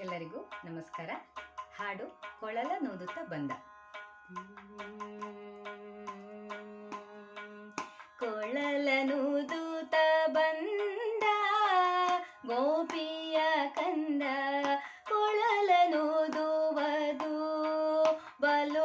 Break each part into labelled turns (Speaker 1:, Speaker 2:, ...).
Speaker 1: ಎಲ್ಲರಿಗೂ ನಮಸ್ಕಾರ. ಹಾಡು ಕೊಳಲ ನೋದುತ್ತ ಬಂದ. ಕೊಳಲ ನೂದುತ ಬಂದ ಗೋಪಿಯ ಕಂದ. ಕೊಳಲ ನೋದುವುದು ಬಲು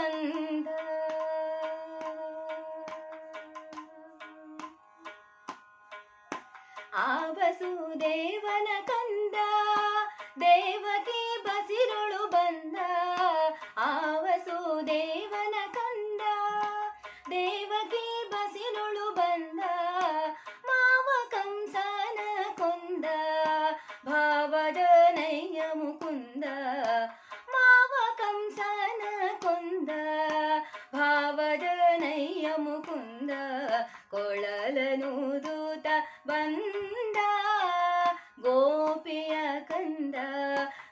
Speaker 1: ಬಂದ. ಆ ವಸುದೇವನ ಕಂದ ದೇವಕಿ ಬಸಿರುಳು ಬಂದ. ಬಂದ ಗೋಪಿಯ ಕಂದ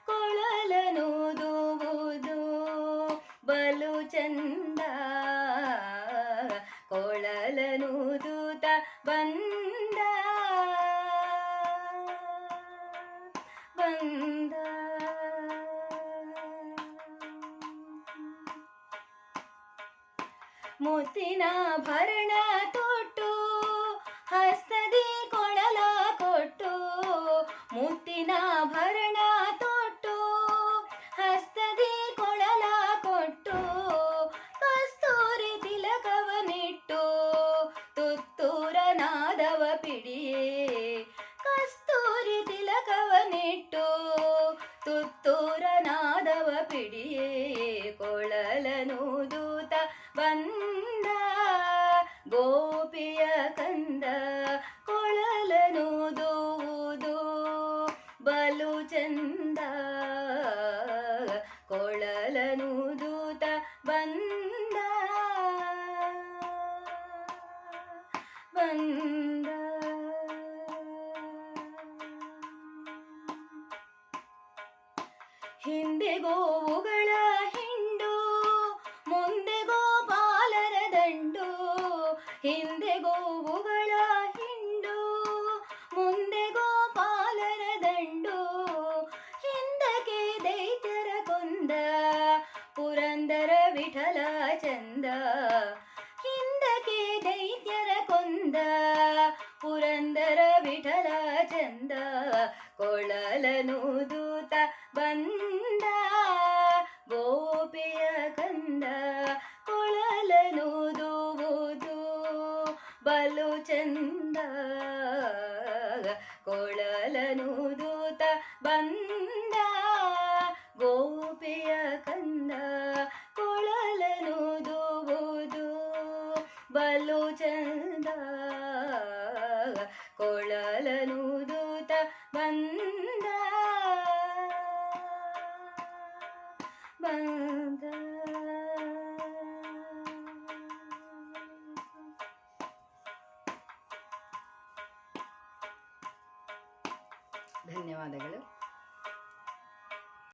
Speaker 1: ಕೊಳಲನು ಬಲು ಚಂದ ಕೊಳಲನು ದೂತ ಬಂದ ಬಂದ. ಮುತ್ತಿನ ಭರಣ ತೊಟ್ಟು ಹಸ್ತದಿ ಕಸ್ತೂರಿ ತಿಲಕವನಿಟ್ಟು ತುತ್ತೂರ ನಾದವ ಪಿಡಿಯೇ, ಕೊಳಲನು ದೂತ ಬಂದ, ಗೋಪಿಯ ಕಂದ, ಕೊಳಲನು ದೂದು ಬಲು ಚಂದ, ಕೊಳಲನು ದೂತ ಬಂದ ಬಂದ. ಹಿಂದೆ ಗೋವುಗಳ ಹಿಂಡು ಮುಂದೆ ಗೋಪಾಲರ ದಂಡು ಹಿಂದೆ ಗೋವುಗಳ ಹಿಂಡು ಮುಂದೆ ಗೋಪಾಲರ ದಂಡು ಹಿಂದಕ್ಕೆ ದೈತ್ಯರ ಕೊಂದ ಪುರಂದರ ವಿಠಲ ಚಂದ ಹಿಂದಕ್ಕೆ ದೈತ್ಯರ ಕೊಂದ ಪುರಂದರ ವಿಠಲ ಚಂದ ಕೊಳಲನು ದೂತ ಬಂದ ಗೋಪಿಯ ಕಂದ ಕೊಳಲನುದುವುದು ಬಲು ಚಂದ ಕೊಳಲನುದೂತ ಬಂದ ಗೋಪಿಯ ಕಂದ ಕೊಳಲನುದುವುದು ಬಲು ಚಂದ ಕೊಳಲನು ಧನ್ಯವಾದಗಳು.